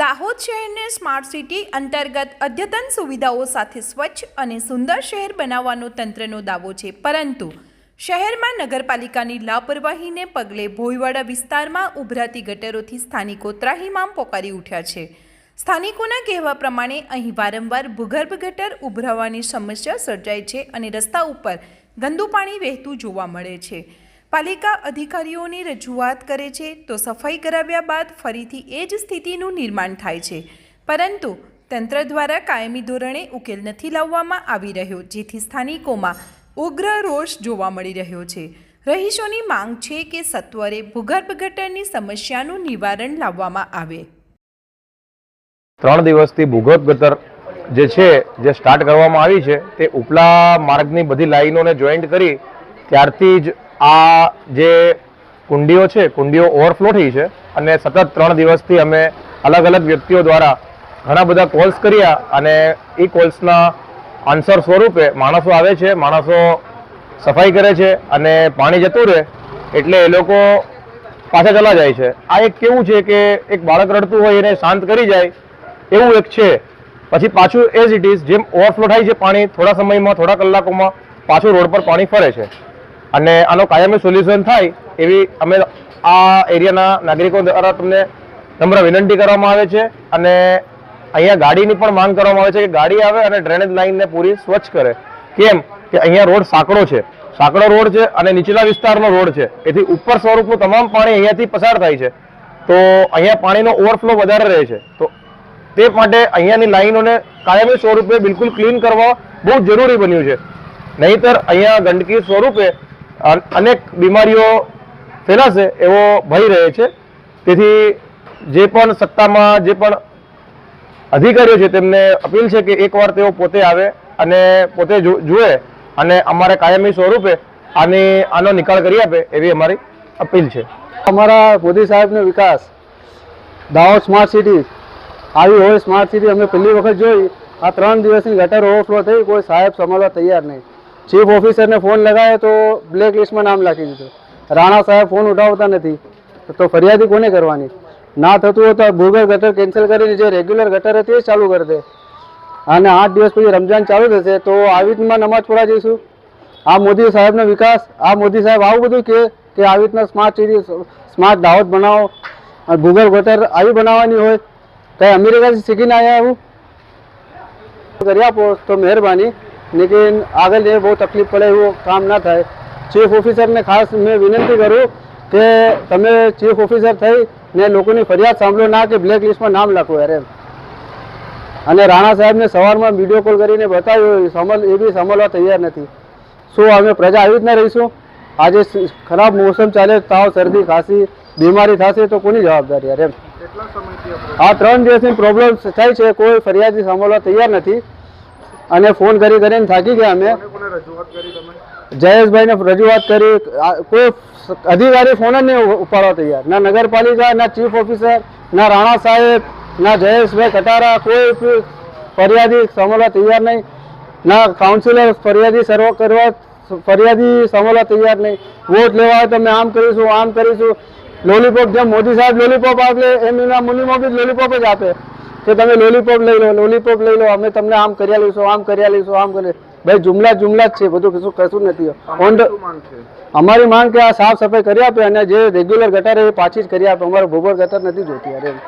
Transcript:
દાહોદ શહેરને smart city અંતર્ગત અદ્યતન સુવિધાઓ સાથે સ્વચ્છ અને સુંદર શહેર બનાવવાનો તંત્રનો દાવો છે. પરંતુ શહેરમાં નગરપાલિકાની લાપરવાહીને પગલે ભોયવાડા વિસ્તારમાં ઉભરાતી ગટરોથી સ્થાનિકો ત્રાહીમામ પોકારી ઉઠ્યા છે. સ્થાનિકોના કહેવા પ્રમાણે અહીં વારંવાર ભૂગર્ભ ગટર ઉભરાવાની સમસ્યા સર્જાય છે અને રસ્તા ઉપર ગંદુ પાણી વહેતું જોવા મળે છે. પાલિકા અધિકારીઓની રજૂઆત કરે છે તો સફાઈ કરાવ્યા બાદ ફરીથી એ જ સ્થિતિનું નિર્માણ થાય છે. પરંતુ તંત્ર દ્વારા કાયમી ધોરણે ઉકેલ નથી લાવવામાં આવી રહ્યો, જેથી સ્થાનિકોમાં ઉગ્ર રોષ જોવા મળી રહ્યો છે. રહીશોની માંગ છે કે સત્વરે ભૂગર્ભ ગટરની સમસ્યાનું નિવારણ લાવવામાં આવે. ત્રણ દિવસથી ભૂગર્ભ ગટર જે છે, જે સ્ટાર્ટ કરવામાં આવી છે, તે ઉપલા માર્ગની બધી લાઈનોને જોઈન્ટ કરી ત્યારથી જ આ જે કુંડીઓ છે, કુંડીઓ ઓવરફ્લો થઈ છે અને સતત ત્રણ દિવસથી અમે અલગ અલગ વ્યક્તિઓ દ્વારા ઘણા બધા કોલ્સ કર્યા અને એ કોલ્સના આન્સર સ્વરૂપે માણસો આવે છે, માણસો સફાઈ કરે છે અને પાણી જતું રહે એટલે એ લોકો પાછા ચલા જાય છે. આ એક કેવું છે કે એક બાળક રડતું હોય એને શાંત કરી જાય એવું એક છે. પછી પાછું એઝ ઇટ ઇઝ જેમ ઓવરફ્લો થાય છે પાણી, થોડા સમયમાં, થોડા કલાકોમાં પાછું રોડ પર પાણી ફરે છે. અને આનો કાયમી સોલ્યુશન થાય એવી અમે આ એરિયાના નાગરિકો દ્વારા તમને નમ્ર વિનંતી કરવામાં આવે છે. અને અહીંયા ગાડીની પણ માંગ કરવામાં આવે છે કે ગાડી આવે અને ડ્રેનેજ લાઇનને પૂરી સ્વચ્છ કરે. કેમ? કે અહીંયા રોડ સાંકડો છે. સાંકડો રોડ છે અને નીચલા વિસ્તારનો રોડ છે. એથી ઉપર સ્વરૂપનું તમામ પાણી અહીંયાથી પસાર થાય છે. તો અહીંયા પાણીનો ઓવરફ્લો વધારે રહે છે. તો તે માટે અહીંયાની લાઈનોને કાયમી સ્વરૂપે બિલકુલ ક્લીન કરવા બહુ જરૂરી બન્યું છે. નહીતર અહીંયા ગંદકી સ્વરૂપે અનેક બીમારીઓ ફેલાશે એવો ભય રહે છે. તેથી જે પણ સત્તામાં જે પણ અધિકારીઓ છે તેમને અપીલ છે કે એકવાર તેઓ પોતે આવે અને પોતે જુએ અને અમારે કાયમી સ્વરૂપે આની આનો નિકાળ કરી આપે એવી અમારી અપીલ છે. અમારા મોદી સાહેબનો વિકાસ. Dahod smart city. આવી હોય સ્માર્ટ સિટી અમે પહેલી વખત જોઈ. આ ત્રણ દિવસની ગટર ઓવરફ્લો થઈ, કોઈ સાહેબ સંભાળવા તૈયાર નહીં. ચીફ ઓફિસરને ફોન લગાવ્યો તો બ્લેક લિસ્ટમાં નામ લખી દીધું. રાણા સાહેબ ફોન ઉઠાવતા નથી. તો ફરિયાદી કોને કરવાની? ના થતું હોય તો ભૂગર ગટર કેન્સલ કરીને જે રેગ્યુલર ગટર હતી એ ચાલુ કરી દે. અને આઠ દિવસ પછી રમઝાન ચાલુ થશે તો આવી રીતમાં નમાજ પડા જઈશું. આ મોદી સાહેબનો વિકાસ, આ મોદી સાહેબ આવું બધું કે કે આવી રીતના સ્માર્ટ સિટી સ્માર્ટ દાહોદ બનાવો, અને ભૂગર્ભ ગટર આવી બનાવવાની હોય. કઈ અમેરિકાથી શીખીને આવ્યા આવું? કરી આપો તો મહેરબાની. લેકિન આગળ જઈને બહુ તકલીફ પડે એવું કામ ના થાય ચીફ ઓફિસરને ખાસ મેં વિનંતી કરું કે તમે ચીફ ઓફિસર થઈ ને લોકોની ફરિયાદ સાંભળો ના કે બ્લેક લિસ્ટમાં નામ લખો અરે અને રાણા સાહેબને સવારમાં વીડિયો કોલ કરીને બતાવ્યું સમલ એ બી સંભળવા તૈયાર નથી શું અમે પ્રજા આવી રીતના રહીશું આજે ખરાબ મોસમ ચાલે તાવ શરદી ખાંસી બીમારી થશે તો કોની જવાબદારી અરે આ ત્રણ દિવસની પ્રોબ્લેમ થાય છે કોઈ ફરિયાદી સાંભળવા તૈયાર નથી। અને ફોન કરી કરીને થાકી ગયા અમે. જયેશભાઈને રજૂઆત કરી. કોઈ અધિકારી ફોન જ નહીં ઉપાડવા તૈયાર ના નગરપાલિકા ના ચીફ ઓફિસર ના રાણા સાહેબ ના જયેશભાઈ કટારા કોઈ ફરિયાદી સાંભળવા તૈયાર નહીં. ના કાઉન્સિલર ફરિયાદી સર્વ કરવા ફરિયાદી સાંભળવા તૈયાર નહીં. વોટ લેવા હોય તો અમે આમ કરીશું આમ કરીશું. લોલીપોપ જેમ મોદી સાહેબ લોલીપોપ આપે એમ એના મુનિમો બી લોલીપોપ જ આપે. કે તમે લોલીપોપ લઈ લો લોલીપોપ લઈ લો અમે તમને આમ કર્યા લઈશું આમ કર્યા લઈશું આમ કરી ભાઈ જુમલા જુમલા જ છે બધું કશું કશું નથી. ઓન અમારી માંગ કે આ સાફ સફાઈ કરી આપે અને જે રેગ્યુલર ગટર એ પાછી જ કરી આપે. અમારે ભૂગોળ ગટર નથી જોતી એમ.